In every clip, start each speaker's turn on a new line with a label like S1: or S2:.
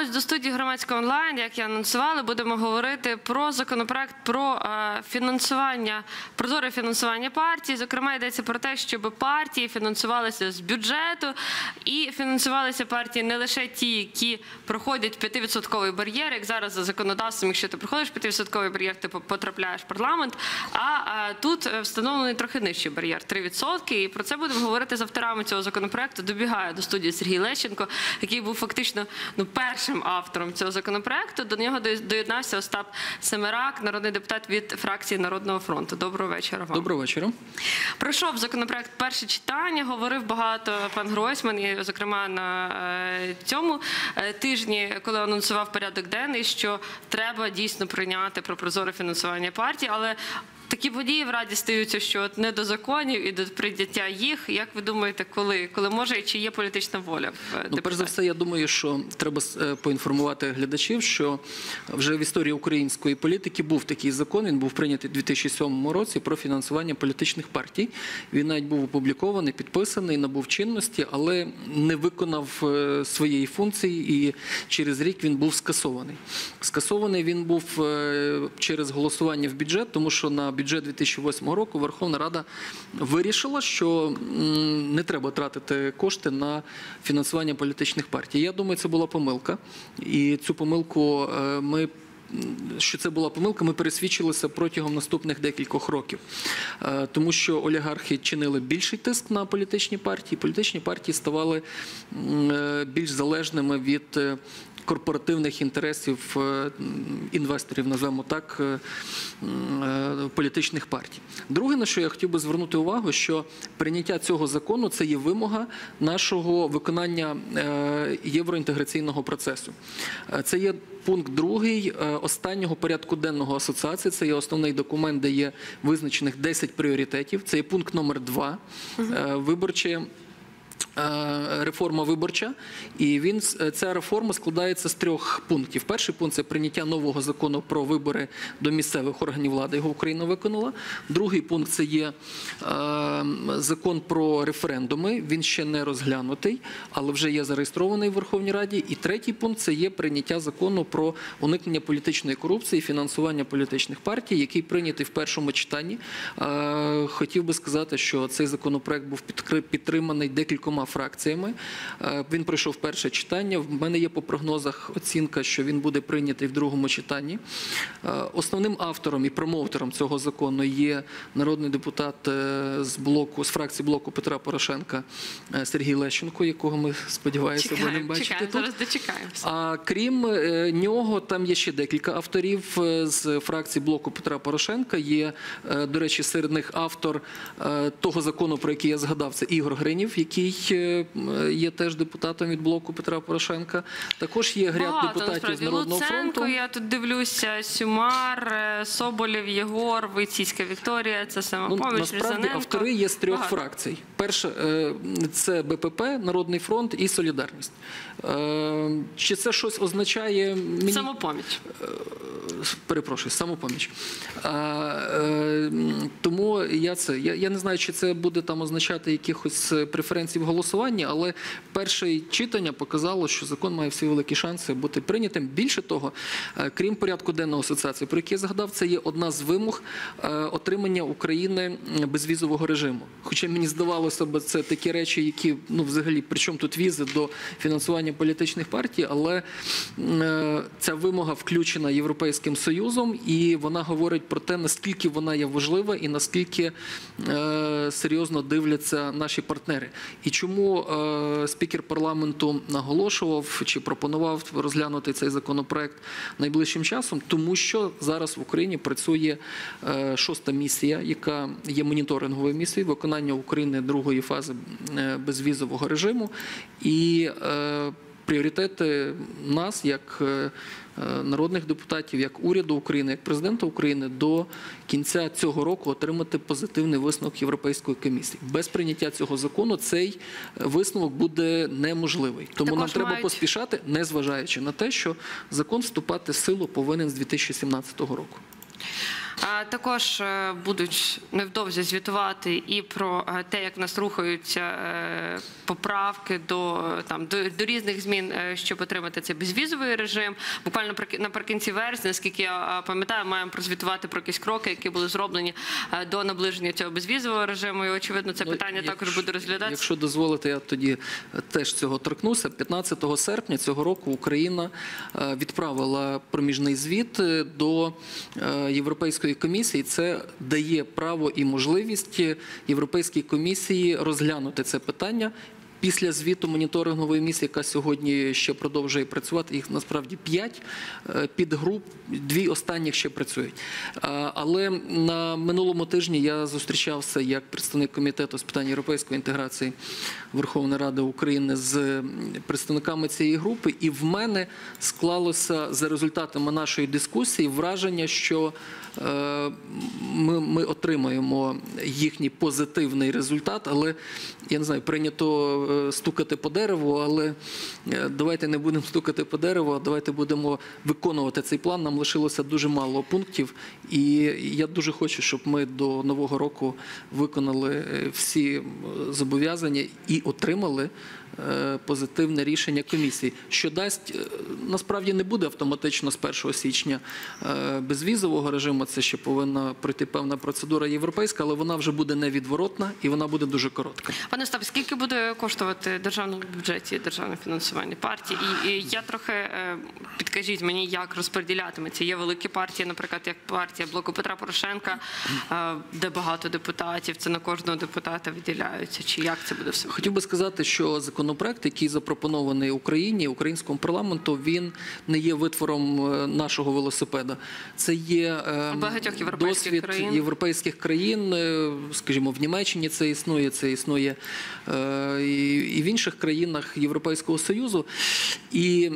S1: Повертаємось до студії громадського онлайн. Як я анонсувала, будемо говорити про законопроект про е, фінансування, прозоре фінансування партій. Зокрема, йдеться про те, щоб партії фінансувалися з бюджету і фінансувалися партії не лише ті, які проходять 5% бар'єр, як зараз за законодавством, якщо ти проходиш 5% бар'єр, ти потрапляєш в парламент. А е, тут е, встановлений трохи нижчий бар'єр 3%. І про це будемо говорити з авторами цього законопроекту. Добігає до студії Сергій Лещенко, який був фактично ну першим автором цього законопроекту. До нього доєднався Остап Семерак, народний депутат від фракції Народного фронту. Доброго вечора вам.
S2: Доброго вечора.
S1: Пройшов законопроект перше читання. Говорив багато пан Гройсман, і, зокрема на е, цьому е, тижні, коли анонсував порядок денний, що треба дійсно прийняти про прозоре фінансування партій, але. Такі події в раді стаються, що от не до законів і до прийняття їх. Як ви думаєте, коли? Коли може і чи є політична воля в
S2: Ну, перш за все, я думаю, що треба е, поінформувати глядачів, що вже в історії української політики був такий закон. Він був прийнятий у 2007 році про фінансування політичних партій. Він навіть був опублікований, підписаний, набув чинності, але не виконав е, своєї функції, і через рік він був скасований. Скасований він був е, через голосування в бюджет, тому що на бюджет 2008 року Верховна Рада вирішила, що не треба тратити кошти на фінансування політичних партій. Я думаю, це була помилка, і цю помилку е, ми. Що це була помилка, ми пересвідчилися протягом наступних декількох років, Е, тому що олігархи чинили більший тиск на політичні партії. Політичні партії ставали е, більш залежними від корпоративних інтересів е, інвесторів, назвемо так, е, е, політичних партій. Друге, на що я хотів би звернути увагу, що прийняття цього закону це є вимога нашого виконання євроінтеграційного процесу. Це є пункт другий останнього порядку денного асоціації. Це є основний документ, де є визначених 10 пріоритетів. Це є пункт номер два. Виборче реформа виборча, і він ця реформа складається з трьох пунктів. Перший пункт це прийняття нового закону про вибори до місцевих органів влади. Його Україна виконала. Другий пункт це є е, закон про референдуми. Він ще не розглянутий, але вже є зареєстрований в Верховній Раді. І третій пункт це є прийняття закону про уникнення політичної корупції, і фінансування політичних партій, який прийнятий в першому читанні. Е, Хотів би сказати, що цей законопроект був підтриманий декількома фракціями. Е, Він пройшов перше читання. В мене є по прогнозах оцінка, що він буде прийнятий в другому читанні. Е, Основним автором і промоутером цього закону є народний депутат е, з блоку з фракції блоку Петра Порошенка Сергій Лещенко, якого ми сподіваємося будемо бачити
S1: чекаємо,
S2: тут.
S1: зараз дочекаємося.
S2: А крім нього, там є ще декілька авторів з фракції блоку Петра Порошенка. Є, до речі, серед них автор того закону, про який я згадав, це Ігор Гринів, який є теж депутатом від блоку Петра Порошенка. Також є ряд
S1: Багато,
S2: депутатів з. Народного
S1: Луценко,
S2: фронту.
S1: я тут дивлюся, Сюмар, е, Соболєв, Єгор, Войціцька Вікторія, це
S2: Ну,
S1: самопоміч,
S2: насправді
S1: Різаненко.
S2: автори є з трьох
S1: Багато.
S2: фракцій. Перше е, це БПП, Народний фронт і Солідарність. Е, Чи це щось означає? Мені
S1: Самопоміч.
S2: перепрошую, самопоміч. Е, тому я це я, я не знаю, чи це буде там означати якихось е, преференцій в голосуванні, але перше читання показало, що закон має всі великі шанси бути прийнятим. Більше того, е, крім порядку денного асоціації, про який я згадав, це є одна з вимог е, отримання України безвізового режиму. Хоча мені здавалося б, це такі речі, які ну взагалі при чому тут візи до фінансування політичних партій, але е, ця вимога включена Європейським Союзом, і вона говорить про те, наскільки вона є важлива і наскільки серйозно дивляться наші партнери. І чому е, спікер парламенту наголошував чи пропонував розглянути цей законопроект найближчим часом, тому що зараз в Україні працює е, шоста місія, яка є моніторинговою місією виконання України другої фази е, безвізового режиму. І пріоритети нас, як народних депутатів, як уряду України, як президента України, до кінця цього року отримати позитивний висновок Європейської комісії. Без прийняття цього закону цей е, висновок буде неможливий. Тому нам треба
S1: мають-
S2: поспішати, незважаючи на те, що закон вступати в силу повинен з 2017 року.
S1: Також е, будуть невдовзі звітувати і про е, те, як в нас рухаються е, поправки до там до, до різних змін, щоб отримати цей безвізовий режим. Буквально наприк- наприкінці вересня, наскільки я пам'ятаю, маємо прозвітувати про якісь кроки, які були зроблені до наближення цього безвізового режиму. І очевидно, це
S2: Ну,
S1: питання також буде розглядатися.
S2: Якщо дозволите, я тоді теж цього торкнуся. 15 серпня цього року Україна відправила проміжний звіт до е, Європейської комісії. Це дає право і можливість Європейській комісії розглянути це питання. Після звіту моніторингової місії, яка сьогодні ще продовжує працювати, їх насправді п'ять е, підгруп, дві останніх ще працюють. Е, Але на минулому тижні я зустрічався як представник комітету з питань європейської інтеграції Верховної Ради України з представниками цієї групи, і в мене склалося за результатами нашої дискусії враження, що е, ми, ми отримаємо їхній позитивний результат, але я не знаю, прийнято стукати по дереву, але е, давайте не будемо стукати по дереву, давайте будемо виконувати цей план. Нам лишилося дуже мало пунктів, і я дуже хочу, щоб ми до нового року виконали е, всі е, зобов'язання і отримали е, позитивне рішення комісії, що дасть е, насправді не буде автоматично з 1 січня е, безвізового режиму. Це ще повинна пройти певна процедура європейська, але вона вже буде невідворотна і вона буде дуже коротка.
S1: Пане Остап, скільки буде коштувати державному бюджеті державне фінансування партії? І, і я трохи е, підкажіть мені, як розподілятиметься. Є великі партії, наприклад, як партія блоку Петра Порошенка, е, де багато депутатів. Це на кожного депутата виділяються. Чи як це буде все?
S2: Хотів би сказати, що законопроект, який запропонований Україні, українському парламенту, він не є витвором е, нашого велосипеда. Це є е,
S1: Багатьох європейських
S2: досвід
S1: країн.
S2: європейських країн. е, Скажімо, в Німеччині це існує, це існує е, і в інших країнах Європейського Союзу. І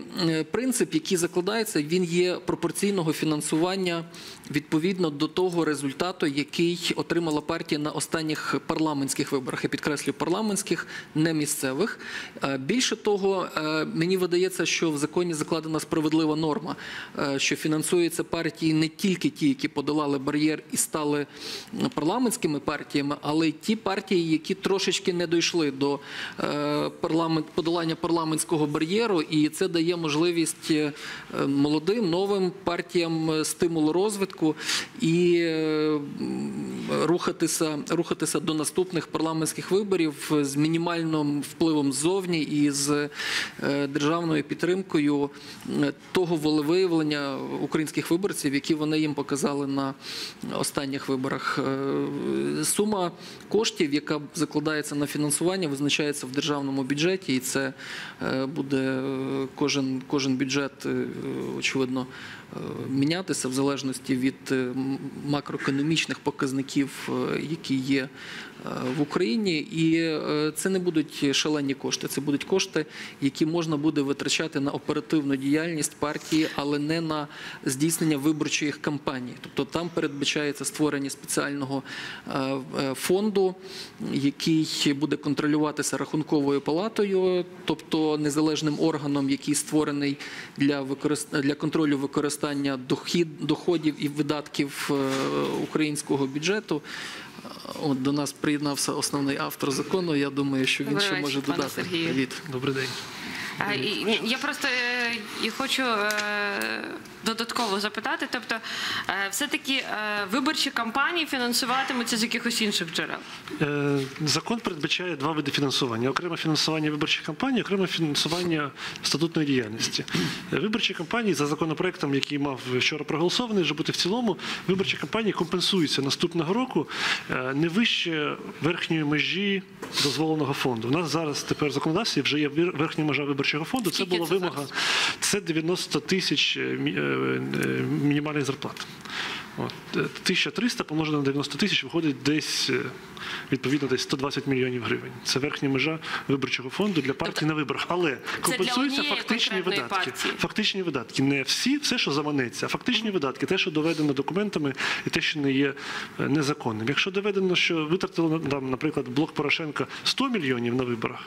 S2: принцип, який закладається, він є пропорційного фінансування відповідно до того результату, який отримала партія на останніх парламентських виборах. Я підкреслюю парламентських, не місцевих. Е, Більше того, е, мені видається, що в законі закладена справедлива норма, е, що фінансуються партії не тільки ті, які подолали бар'єр і стали парламентськими партіями, але й ті партії, які трошечки не дійшли до парламент подолання парламентського бар'єру, і це дає можливість молодим новим партіям стимулу розвитку і рухатися, рухатися до наступних парламентських виборів з мінімальним впливом ззовні і з е, державною підтримкою е, того волевиявлення українських виборців, які вони їм показали на останніх виборах. Е, Сума коштів, яка закладається на фінансування, визначається в державному бюджеті, і це буде кожен, кожен бюджет, очевидно, мінятися в залежності від макроекономічних показників, які є в Україні. І е, це не будуть шалені кошти, це будуть кошти, які можна буде витрачати на оперативну діяльність партії, але не на здійснення виборчої кампанії. Тобто там передбачається створення спеціального е, е, фонду, який буде контролюватися рахунковою палатою, тобто незалежним органом, який створений для використ... для контролю використання дохід... доходів і видатків е, українського бюджету. От до нас приєднався основний автор закону. Я думаю, що він ще
S1: вечір,
S2: може
S1: пане
S2: додати.
S1: Сергію.
S2: Привіт.
S3: Добрий день.
S1: А, і, я просто е, і хочу е, додатково запитати. Тобто, е, все-таки е, виборчі кампанії фінансуватимуться з якихось інших джерел.
S3: Закон передбачає два види фінансування: окреме фінансування виборчих кампаній, окреме фінансування статутної діяльності. Виборчі кампанії за законопроектом, який мав вчора проголосований, вже бути в цілому, виборчі кампанії компенсуються наступного року не вище верхньої межі дозволеного фонду. У нас зараз тепер в законодавстві вже є верхня межа виборчого фонду. Це була вимога. Це 90 тисяч е, е, е, мінімальних зарплат. Е, 1300 помножено на 90 тисяч виходить десь відповідно десь 120 мільйонів гривень. Це верхня межа виборчого фонду для партій на виборах. Але компенсуються фактичні видатки.
S1: партії.
S3: Фактичні видатки. Не всі, все, що заманеться, а фактичні видатки, те, що доведено документами, і те, що не є незаконним. Якщо доведено, що витратили там, наприклад, блок Порошенка 100 мільйонів на виборах.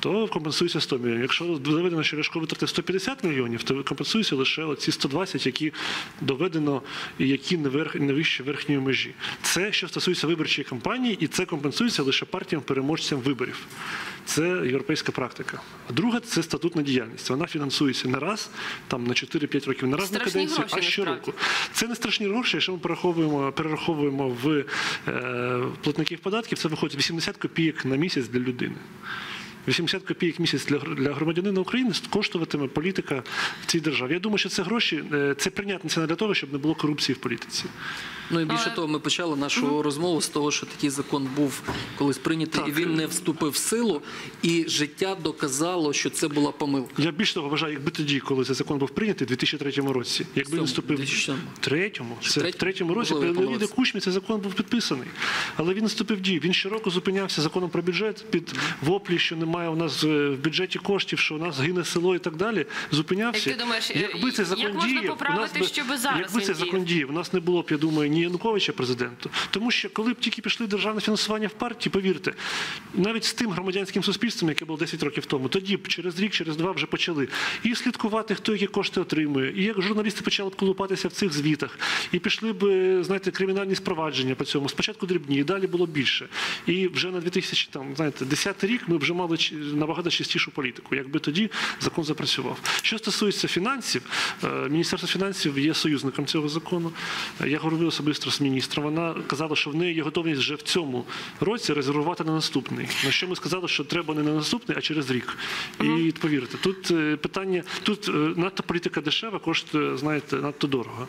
S3: То компенсується 100 мільйонів. Якщо доведено, що Ляшко витратив 150 мільйонів, то компенсується лише ці 120, які доведено і які не, верх, не вище верхньої межі. Це що стосується виборчої кампанії, і це компенсується лише партіям-переможцям виборів. Це європейська практика. А друга це статутна діяльність. Вона фінансується не раз, там на 4-5 років, не раз на
S1: Страшні
S3: каденцію,
S1: гроші,
S3: а щороку. Це не страшні гроші, якщо ми перераховуємо, перераховуємо в е, платників податків, це виходить 80 копійок на місяць для людини. 80 копійок місяць для, для громадянина України коштуватиме політика в цій державі. Я думаю, що це гроші, е, це прийнятна ціна для того, щоб не було корупції в політиці.
S2: Ну і більше
S1: Але-
S2: того, ми почали нашу розмову з того, що такий закон був колись прийнятий, і він не вступив в силу, і життя доказало, що це була помилка.
S3: Я більш того вважаю, якби тоді, коли цей закон був прийнятий, у 2003 році, якби він вступив
S2: 2007.
S3: в третьому, це в
S2: третьому?
S3: році, при Леоніді. Кучмі цей закон був підписаний. Але він вступив в дію. Він щороку зупинявся законом про бюджет під воплі, що немає у нас е, в бюджеті коштів, що у нас гине село і так далі. Зупинявся.
S1: Як ти думаєш, е,
S3: якби цей закон
S1: як
S3: діяв, у нас би,
S1: щоби зараз
S3: якби цей закон діяв, у нас не було б, я думаю, ні Януковича президенту. Тому що коли б тільки пішли державне фінансування в партії, повірте, навіть з тим громадянським суспільством, яке було 10 років тому, тоді б через рік, через два вже почали і слідкувати, хто які кошти отримує, і як журналісти почали б колупатися в цих звітах, і пішли б, е, знаєте, кримінальні спровадження по цьому. Спочатку дрібні, і далі було більше. І вже на 2000, там, знаєте, 10 рік ми вже мали набагато чистішу політику, якби тоді закон запрацював. Що стосується фінансів, е, Міністерство фінансів є союзником цього закону. Е, Я говорив особисто з міністром. Вона казала, що в неї є готовність вже в цьому році резервувати на наступний. На що ми сказали, що треба не на наступний, а через рік. І повірте, тут е, питання, тут надто політика дешева, коштує, знаєте, надто дорого.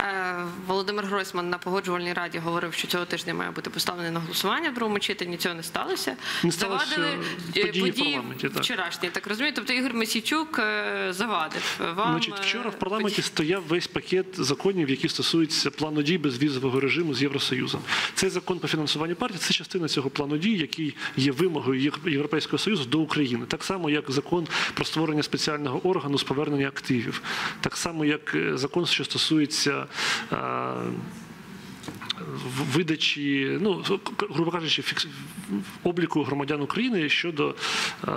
S1: Е, Володимир Гройсман на погоджувальній раді говорив, що цього тижня має бути поставлений на голосування в другому читанні. Цього не сталося.
S3: Не сталося
S1: Завадили
S3: події
S1: е, події
S3: так.
S1: вчорашні, так розумію. Тобто Ігор Месійчук е, завадив вам.
S3: Значить,
S1: е,
S3: вчора в парламенті
S1: події.
S3: стояв весь пакет законів, які стосуються плану дій безвізового режиму з Євросоюзом. Цей закон по фінансуванню партії це частина цього плану дій, який є вимогою Європейського союзу до України. Так само, як закон про створення спеціального органу з повернення активів, так само, як е, закон, що стосується. Е, видачі, ну грубо кажучи. Обліку громадян України щодо е,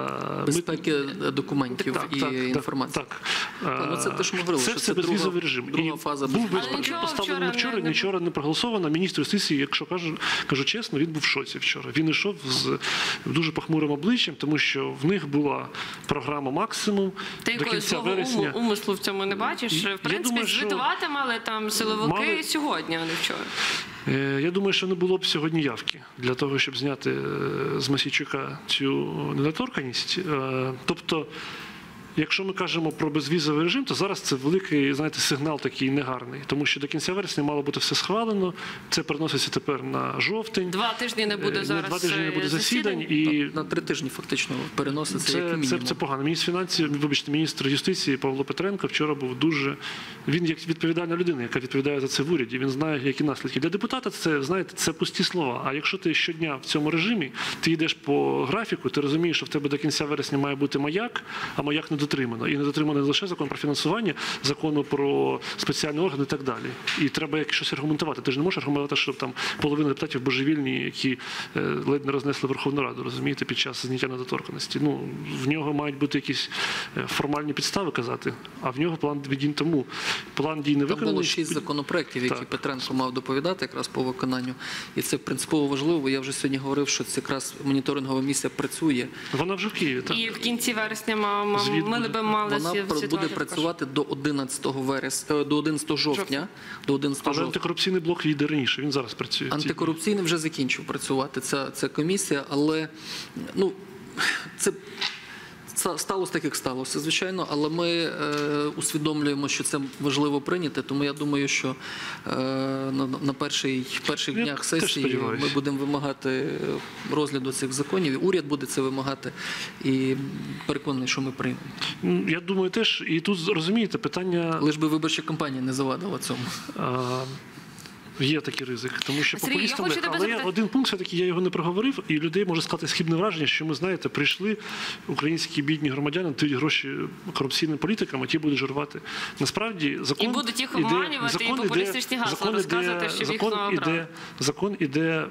S2: Безпеки документів
S3: так,
S2: і
S3: так,
S2: інформації.
S3: Так,
S2: Та, ну, це те, що ми говорили,
S3: Це
S2: що це
S3: безвізовий режим.
S2: друга фаза
S3: був
S2: безвізового
S3: без- поставлений вчора,
S1: вчора не-
S3: нічого не проголосовано. Міністр юстиції, якщо кажу, кажу чесно, він був в шоці вчора. Він йшов з дуже похмурим обличчям, тому що в них була програма максимум
S1: Ти
S3: до кінця вересня.
S1: умислу в цьому не бачиш. В принципі, звітувати мали там силовики
S3: мали-
S1: сьогодні, а не вчора.
S3: Е, Я думаю, що не було б сьогодні явки для того, щоб зняти е, з Масійчука цю недоторканність. Е, Тобто, якщо ми кажемо про безвізовий режим, то зараз це великий знаєте, сигнал такий негарний, тому що до кінця вересня мало бути все схвалено. Це переноситься тепер на жовтень.
S1: Два тижні не буде
S3: Е,
S1: зараз.
S3: Два тижні не
S1: е,
S3: буде засідань і.
S2: На три тижні фактично переноситься як
S3: Це,
S2: мінімум.
S3: це, це погано. Міністр фінансів, вибачте, міністр юстиції Павло Петренко вчора був дуже. Він як відповідальна людина, яка відповідає за це в уряді. Він знає, які наслідки. Для депутата це знаєте, це пусті слова. А якщо ти щодня в цьому режимі, ти йдеш по графіку, ти розумієш, що в тебе до кінця вересня має бути маяк, а маяк не дотримано. І не дотримано не лише закон про фінансування, закону про спеціальні органи і так далі. І треба як щось аргументувати. Ти ж не можеш аргументувати, що там половина депутатів божевільні, які е, ледь не рознесли Верховну Раду, розумієте, під час зняття недоторканості. Ну в нього мають бути якісь е, формальні підстави казати, а в нього план дій тому. План дій не
S2: Там було шість законопроєктів, які
S3: Так.
S2: Петренко мав доповідати якраз по виконанню. І це принципово важливо. бо Я вже сьогодні говорив, що це якраз моніторингова місія працює.
S3: Вона вже в Києві. Так.
S1: І в кінці вересня ма- ма-
S3: Звіт
S1: ми
S3: буде.
S1: би мали
S2: Вона буде працювати до 11 вересня, до 11 жовтня. До 11
S3: Але
S2: жовтня.
S3: антикорупційний блок йде раніше. Він зараз працює.
S2: Антикорупційний вже закінчив працювати. Ця, ця комісія, але ну це. Ста- Сталося так, як сталося, звичайно, але ми е, усвідомлюємо, що це важливо прийняти. Тому я думаю, що е, на, на перший, перших
S3: Я
S2: днях сесії ми будемо вимагати розгляду цих законів. і Уряд буде це вимагати, і переконаний, що ми приймемо.
S3: Я думаю, теж і тут розумієте питання.
S2: Лиш би виборча кампанія не завадила цьому.
S3: А, Є такий ризик, тому що
S1: Сергій, я хочу
S3: легко.
S1: тебе
S3: Але я
S1: запитати-
S3: один пункт все-таки я його не проговорив, і людей може склати схибне враження, що ми знаєте, прийшли українські бідні громадяни, дають гроші корупційним політикам, а ті будуть жирувати. Насправді закон
S1: І будуть їх
S3: іде-
S1: обманювати,
S3: закон і
S1: популістичні гасла
S3: закон іде-
S1: розказувати, що їх
S3: закон іде, закон іде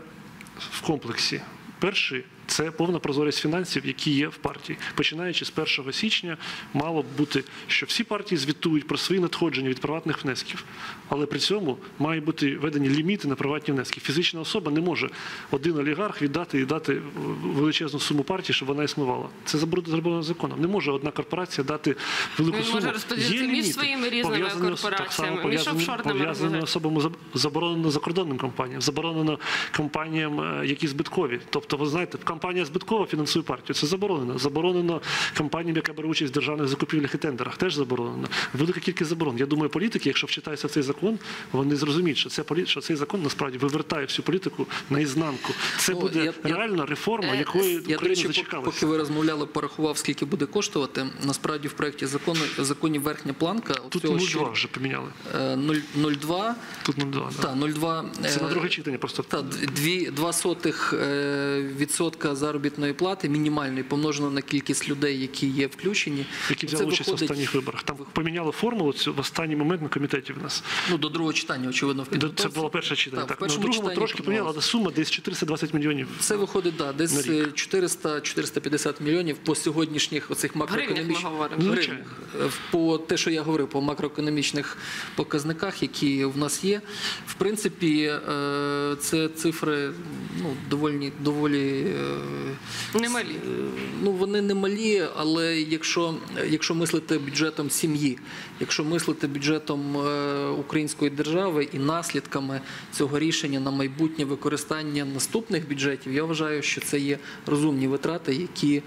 S3: в комплексі. Перший це повна прозорість фінансів, які є в партії. Починаючи з 1 січня, мало б бути, що всі партії звітують про свої надходження від приватних внесків, але при цьому мають бути введені ліміти на приватні внески. Фізична особа не може один олігарх віддати і дати величезну суму партії, щоб вона існувала. Це заборонено заборонено законом. Не може одна корпорація дати велику
S1: Він
S3: суму.
S1: може розподілити
S3: Є
S1: між своїми різними
S3: Пов'язані ос- так
S1: корпораціями,
S3: само пов'язані- пов'язаними особами заборонено закордонним компаніям, заборонено компаніям, е, які збиткові. Тобто, ви знаєте, компанія збиткова фінансує партію. Це заборонено. Заборонено компаніям, яка бере участь в державних закупівлях і тендерах. Теж заборонено. Велика кількість заборон. Я думаю, політики, якщо вчитаються в цей закон, вони зрозуміють, що це що цей закон насправді вивертає всю політику наізнанку. Це
S2: Ну,
S3: буде
S2: я- я-
S3: реальна реформа, якої
S2: Я, до
S3: Україна
S2: речі,
S3: зачекалася.
S2: поки ви розмовляли, порахував, скільки буде коштувати. Насправді в проєкті закону законів верхня планка
S3: Тут
S2: цього
S3: 0,2 вже поміняли.
S2: е, 0- 0,2,
S3: Тут 0,2. да.
S2: та 0,2
S3: Це на
S2: е,
S3: друге читання просто.
S2: Та, дві, два сотих е, відсотка заробітної плати мінімальної помножено на кількість людей, які є включені.
S3: які
S2: Це
S3: взяли участь в останніх виборах. Там поміняли формулу цю в останній момент на комітеті в нас.
S2: Ну, до другого читання, очевидно, в підготовці.
S3: Це було перше читання.
S2: Так,
S3: Так, на
S2: першому
S3: другому
S2: читанні
S3: трошки поміняли, але сума десь 420 мільйонів.
S2: Це виходить, да, десь
S3: На рік.
S2: е, 400-450 мільйонів по сьогоднішніх оцих
S1: гривнях ми
S2: макроекономічних
S1: говоримо.
S3: Ну,
S2: гривнях. Е, по те, що я говорив, по макроекономічних показниках, які в нас є. В принципі, е, це цифри ну, доволі, доволі
S1: Немалі.
S2: Е, Ну, вони не малі, але якщо, якщо мислити бюджетом сім'ї, якщо мислити бюджетом е, української держави і наслідками цього рішення на майбутнє використання наступних бюджетів, я вважаю, що це є розумні витрати, які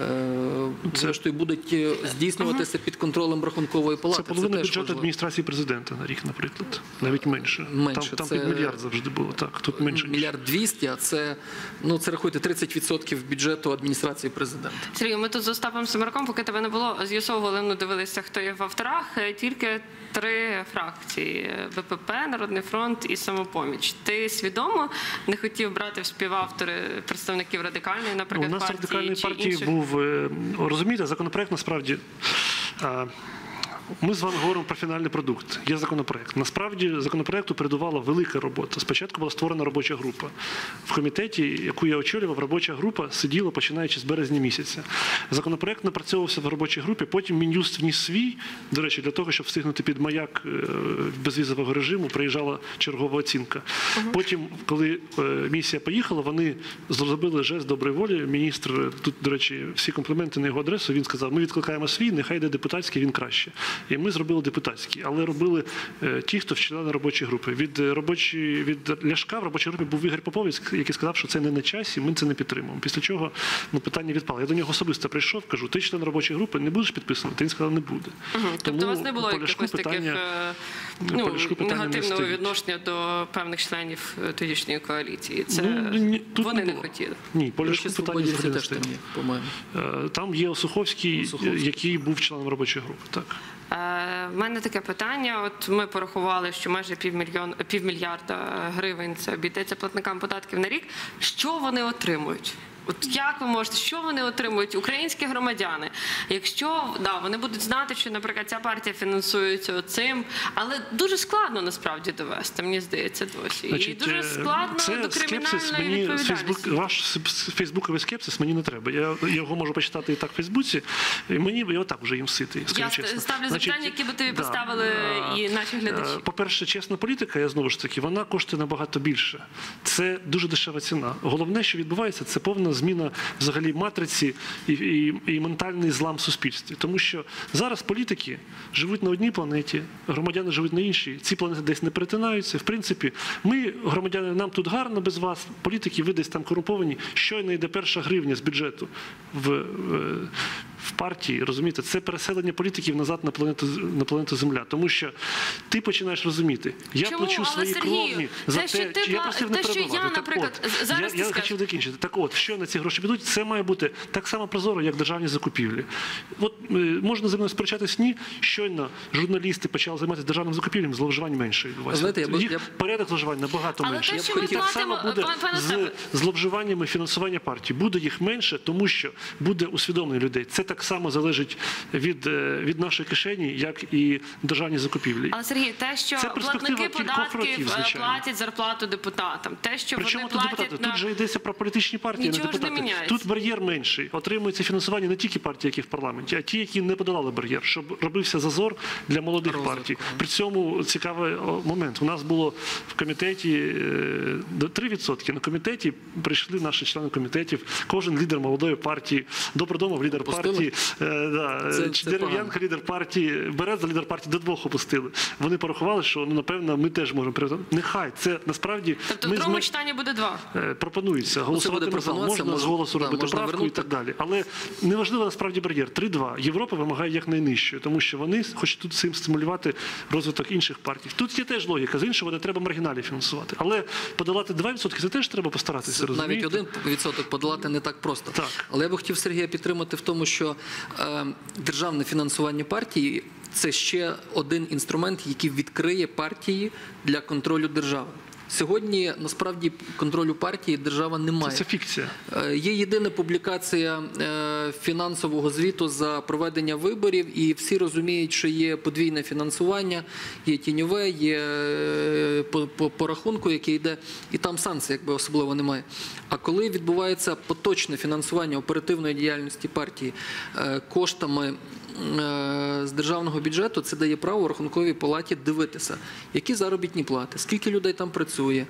S2: е, зрештою будуть е, здійснюватися під контролем рахункової палати.
S3: Це половина бюджету
S2: важливо.
S3: адміністрації президента на рік, наприклад. Навіть менше.
S2: Менше.
S3: Там, там
S2: Це-
S3: під мільярд завжди було. Так, тут менше. ніж.
S2: Мільярд двісті, а це ну це рахуйте 30% бюджету адміністрації президента.
S1: Сергій, ми тут з Остапом Семерком, поки тебе не було, з'ясовували, ну дивилися, хто є в авторах. Е, Тільки три фракції: е, БПП, Народний фронт і самопоміч. Ти свідомо не хотів брати в співавтори представників радикальної, наприклад,
S3: У нас
S1: партії
S3: радикальної
S1: чи
S3: партії
S1: інших?
S3: був е, розумієте, законопроект насправді. Ми з вами говоримо про фінальний продукт. Є законопроект. Насправді законопроекту передувала велика робота. Спочатку була створена робоча група. В комітеті, яку я очолював, робоча група сиділа починаючи з березня місяця. Законопроект напрацьовувався в робочій групі. Потім Мін'юст вніс свій. До речі, для того, щоб встигнути під маяк е, безвізового режиму, приїжджала чергова оцінка. Потім, коли е, місія поїхала, вони зробили жест доброї волі. Міністр тут, до речі, всі компліменти на його адресу. Він сказав: ми відкликаємо свій, нехай йде депутатський, він краще. І ми зробили депутатський, але робили е, ті, хто члени робочої групи. Від е, робочої від Ляшка в робочій групі був Ігор Поповець, який сказав, що це не на часі, ми це не підтримуємо. Після чого ну питання відпало. Я до нього особисто прийшов, кажу, ти член робочої групи, не будеш підписувати? Він сказав, не буде.
S1: Мгм. Тобто у вас не було якихось
S3: питання-
S1: е,
S3: по
S1: ну,
S3: питання не
S1: негативного відношення до певних членів е, тодішньої коаліції. Це
S3: Ну, ні, тут
S1: вони не
S3: було.
S1: хотіли.
S3: Ні, по
S2: До
S3: Ляшку
S2: речі,
S3: питання взагалі не стоїть.
S2: по-моєму.
S3: Е, Там є Осуховський,
S2: Осуховський.
S3: який був членом робочої групи. Так.
S1: Е, В мене таке питання. От ми порахували, що майже півмільйон півмільярда гривень це обійдеться платникам податків на рік. Що вони отримують? От як ви можете, що вони отримують, українські громадяни? Якщо да, вони будуть знати, що, наприклад, ця партія фінансується цим, але дуже складно насправді довести, мені здається, досі. І дуже
S3: е,
S1: складно
S3: це
S1: до кримінальної
S3: мені
S1: відповідальності.
S3: Фейсбук, ваш фейсбуковий скепсис мені не треба. Я його можу почитати і так в Фейсбуці, і мені я отак вже їм ситий.
S1: Я
S3: чесно.
S1: ставлю
S3: Значить,
S1: запитання, які би тобі
S3: да,
S1: поставили
S3: а,
S1: і наші глядачі.
S3: е, По-перше, чесна політика, я знову ж таки, вона коштує набагато більше. Це дуже дешева ціна. Головне, що відбувається, це повна зміна взагалі матриці і, і, і ментальний злам в суспільстві. Тому що зараз політики живуть на одній планеті, громадяни живуть на іншій. Ці планети десь не перетинаються. В принципі, ми, громадяни, нам тут гарно без вас. Політики, ви десь там корумповані. Щойно йде перша гривня з бюджету в, в, партії. Розумієте, це переселення політиків назад на планету на планету Земля. Тому що ти починаєш розуміти, я
S1: Чому?
S3: плачу свої
S1: Сергію,
S3: кровні
S1: те,
S3: за
S1: що
S3: те,
S1: ти
S3: чи я просив не
S1: що
S3: перебивати.
S1: я,
S3: Так от,
S1: зараз
S3: я, я хотів закінчити. Так от, що на ці гроші підуть, це має бути так само прозоро, як державні закупівлі. От е, можна зі мною сперечатись ні. Щойно журналісти почали займатися державним закупівлям, зловживань менше відбувається.
S2: Знаєте, я
S3: Їх
S2: я
S3: порядок зловживань набагато
S1: Але
S3: менше.
S1: те, що ми
S3: так само буде
S1: пан-
S3: з зловживаннями фінансування партії. Буде їх менше, тому що буде усвідомлення людей. Це так так само залежить від, е, від нашої кишені, як і державні закупівлі.
S1: Але Сергій, те, що
S3: Це перспектива
S1: платники
S3: кількох
S1: податків
S3: років,
S1: е,
S3: звичайно.
S1: платять зарплату депутатам, те, що
S3: Причому
S1: вони
S3: тут
S1: платять
S3: депутати?
S1: на
S3: Тут же йдеться про політичні партії,
S1: Нічого
S3: не
S1: ж не
S3: депутати. Тут бар'єр менший. Отримується фінансування не тільки партії, які в парламенті, а ті, які не подолали бар'єр, щоб робився зазор для молодих
S2: Розвитку.
S3: партій. При цьому цікавий момент. У нас було в комітеті е, до 3%. На комітеті прийшли наші члени комітетів, кожен лідер молодої партії, Добродомов лідер
S2: Опустили?
S3: Партії, е, да,
S2: погано.
S3: лідер партії, Береза лідер партії до двох опустили. Вони порахували, що ну напевно ми теж можемо прийти. Нехай це насправді
S1: тобто в другому
S3: зме-
S1: читанні буде два.
S3: Е, Пропонується голосувати
S2: буде
S3: на зал. Можна з голосу робити
S2: можна
S3: правку і так далі. Але неважливо насправді бар'єр. 3-2. Європа вимагає якнайнижчої, тому що вони хочуть тут цим стимулювати розвиток інших партій. Тут є теж логіка. З іншого, не треба маргіналі фінансувати. Але подолати 2% це теж треба постаратися.
S2: Навіть
S3: розумієте?
S2: один відсоток подолати не так просто.
S3: Так.
S2: Але я би хотів Сергія підтримати в тому, що е, державне фінансування партії це ще один інструмент, який відкриє партії для контролю держави. Сьогодні насправді контролю партії держава не має.
S3: Це фікція.
S2: Е, Є єдина публікація е, фінансового звіту за проведення виборів, і всі розуміють, що є подвійне фінансування, є тіньове, є е, по, по, по рахунку, який йде, і там санкцій якби особливо немає. А коли відбувається поточне фінансування оперативної діяльності партії коштами з державного бюджету, це дає право рахунковій палаті дивитися, які заробітні плати, скільки людей там працює,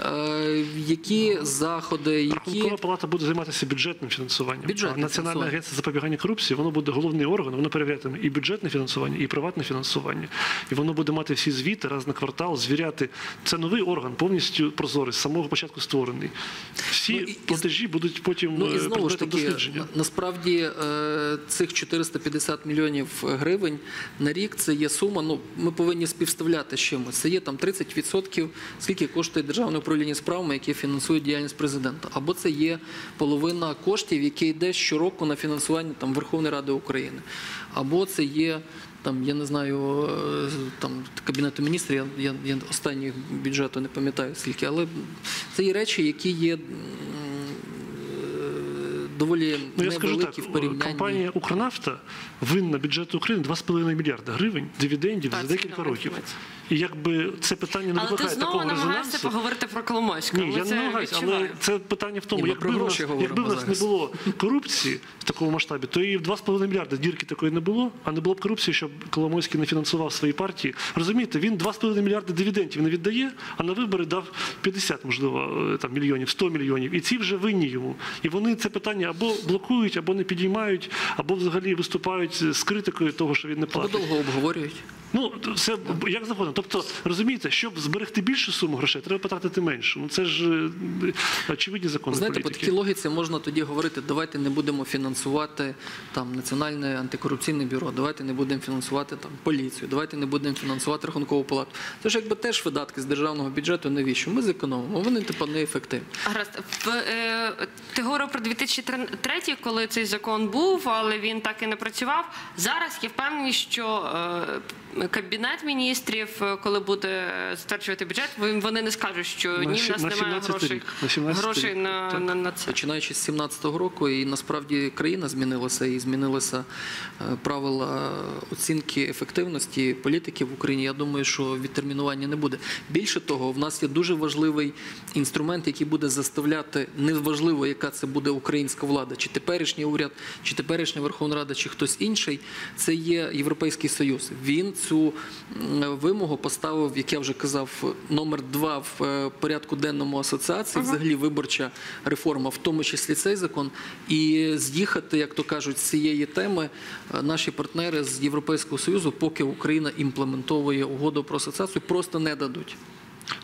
S2: е, які заходи, які
S3: Рахункова палата буде займатися бюджетним фінансуванням.
S2: Бюджетним
S3: а Національне агентство запобігання корупції воно буде головний орган, воно перевірятиме і бюджетне фінансування, і приватне фінансування. І воно буде мати всі звіти раз на квартал, звіряти. Це новий орган, повністю прозорий, з самого початку створений. Всі
S2: Ну, і-
S3: платежі будуть потім
S2: Ну і
S3: е,
S2: знову ж таки,
S3: дослідження.
S2: насправді е, цих 450 мільйонів гривень на рік це є сума. Ну ми повинні співставляти з чимось. Це є там 30%, скільки коштує державне управління справами, яке фінансує діяльність президента, або це є половина коштів, які йде щороку на фінансування там Верховної Ради України, або це є. Там я не знаю, е, там кабінету міністрів. Я, я, я останніх бюджету не пам'ятаю скільки, але це є речі, які є е, доволі
S3: Ну, я скажу так,
S2: в порівнянні.
S3: компанія Укрнафта винна бюджету України 2,5 мільярда гривень дивідендів
S1: Так,
S3: за декілька років. І якби це питання не
S1: Але ти
S3: викликає
S1: знову намагаєшся поговорити про Коломойську.
S3: Ні, я не намагаюся, але це питання в тому, якби в, нас, якби в нас не було корупції в такому масштабі, то і в 2,5 мільярда дірки такої не було, а не було б корупції, щоб Коломойський не фінансував свої партії. Розумієте, він 2,5 мільярда дивідендів не віддає, а на вибори дав 50, можливо, е, там, мільйонів, 100 мільйонів. І ці вже винні йому. І вони це питання або блокують, або не підіймають, або взагалі виступають з критикою того, що він не
S2: Або довго обговорюють.
S3: Ну, все як завгодно. Тобто, розумієте, щоб зберегти більшу суму грошей, треба потратити менше. Ну це ж е, очевидні закони
S2: Знаєте, по такій логіці можна тоді говорити, давайте не будемо фінансувати там національне антикорупційне бюро, давайте не будемо фінансувати там поліцію, давайте не будемо фінансувати рахункову палату. Це ж якби теж видатки з державного бюджету. Навіщо? Ми зекономимо. Вони типу неефективні.
S1: Гаразд, в, е, ти говорив про 2003, коли цей закон був, але він так і не працював. Зараз є впевненість, що е, кабінет міністрів, е, коли буде затверджувати бюджет, вони- вони не скажуть, що ні, в нас
S3: на
S1: немає грошей.
S3: На
S1: грошей
S3: рік.
S1: на, на, на це.
S2: Починаючи з 17-го року, і насправді країна змінилася, і змінилися е, правила оцінки ефективності політики в Україні. Я думаю, що відтермінування не буде. Більше того, в нас є дуже важливий інструмент, який буде заставляти неважливо, яка це буде українська влада, чи теперішній уряд, чи теперішня Верховна Рада, чи хтось інший. Це є Європейський Союз. Він цю вимогу поставив, як я вже казав, номер два в е, порядку денному асоціації, взагалі виборча реформа, в тому числі цей закон, і з'їхати, як то кажуть, з цієї теми е, наші партнери з Європейського союзу, поки Україна імплементовує угоду про асоціацію, просто не дадуть.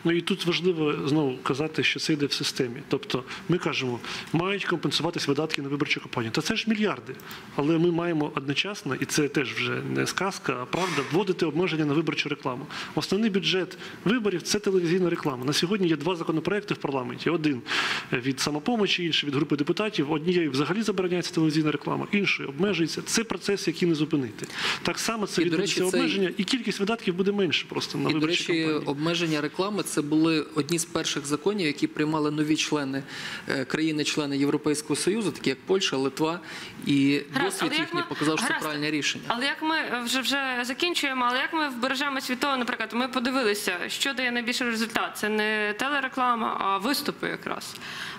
S3: Ну і тут важливо знову казати, що це йде в системі. Тобто ми кажемо, мають компенсуватись видатки на виборчу кампанію. Та це ж мільярди. Але ми маємо одночасно, і це теж вже не сказка, а правда, вводити обмеження на виборчу рекламу. Основний бюджет виборів це телевізійна реклама. На сьогодні є два законопроекти в парламенті: один від самопомочі, інший від групи депутатів. Однією взагалі забороняється телевізійна реклама, іншою обмежується. Це процес, який не зупинити. Так само це
S2: цей-
S3: обмеження, і кількість видатків буде менше просто на
S2: І, до
S3: виборчі
S2: речі,
S3: кампанії.
S2: обмеження реклами роками це були одні з перших законів, які приймали нові члени е, країни-члени Європейського Союзу, такі як Польща, Литва, і досвід їхній показав, що це правильне рішення.
S1: Але як ми е, вже вже закінчуємо, але як ми вбережемо світово, наприклад, ми подивилися, що дає найбільший результат. Це не телереклама, а виступи якраз.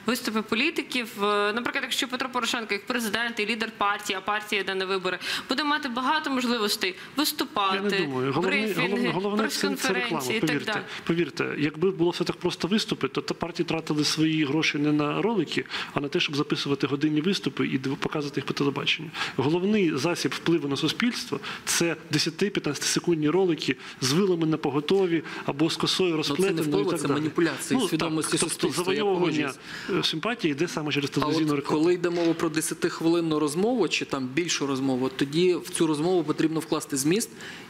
S1: Виступи політиків. Е, Наприклад, якщо Петро Порошенко, як президент і лідер партії, а партія йде на вибори, буде мати багато можливостей виступати,
S3: Я не думаю. Головне,
S1: брифінги,
S3: головне, головне це, це реклама.
S1: прес-конференції і так
S3: Повірте,
S1: далі.
S3: повірте, якби було все так просто виступи, то та партії тратили свої гроші не на ролики, а на те, щоб записувати годинні виступи і показувати їх по телебаченню. Головний засіб впливу на суспільство це 10-15 секундні ролики з вилами на поготові або з косою розплетеною
S2: впливу,
S3: і так
S2: це
S3: далі.
S2: маніпуляції свідомості
S3: так, тобто
S2: суспільства,
S3: завойовування симпатії йде саме через телевізійну рекламу.
S2: коли йде мова про 10-хвилинну розмову чи там більшу розмову, тоді в цю розмову потрібно вкласти зміст,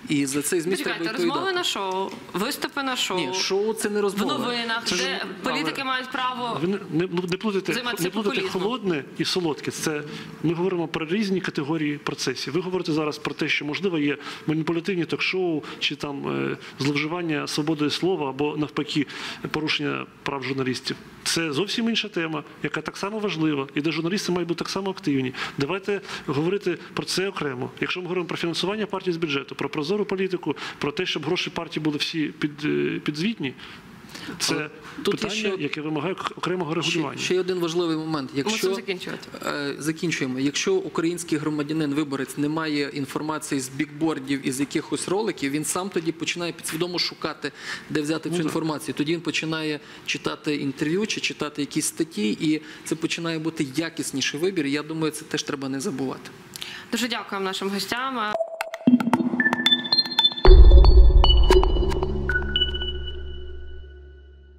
S2: і за цей зміст треба
S1: Почекайте, розмови на шоу, виступи на шоу,
S2: Ні, шоу це не
S1: в новинах,
S3: Це ж-
S1: де
S3: але-
S1: політики мають право
S3: Ви не, не, ну, не плутайте,
S1: Займатися
S3: не плутайте
S1: популізмом.
S3: холодне і солодке. Це ми говоримо про різні категорії процесів. Ви говорите зараз про те, що можливо є маніпулятивні ток-шоу чи там е, зловживання свободою слова або навпаки порушення прав журналістів. Це зовсім інша тема, яка так само важлива, і де журналісти мають бути так само активні. Давайте говорити про це окремо. Якщо ми говоримо про фінансування партії з бюджету, про прозору політику, про те, щоб гроші партії були всі під, е, підзвітні. Це
S2: Але тут
S3: питання,
S2: ще-
S3: яке вимагає окремого регулювання.
S2: ще один важливий момент. Якщо
S1: Мусимо закінчувати.
S2: Е, закінчуємо, якщо український громадянин виборець не має інформації з бікбордів і з якихось роликів, він сам тоді починає підсвідомо шукати, де взяти
S3: Ну
S2: цю інформацію. Тоді він починає читати інтерв'ю чи читати якісь статті, і це починає бути якісніший вибір. Я думаю, це теж треба не забувати.
S1: Дуже дякуємо нашим гостям.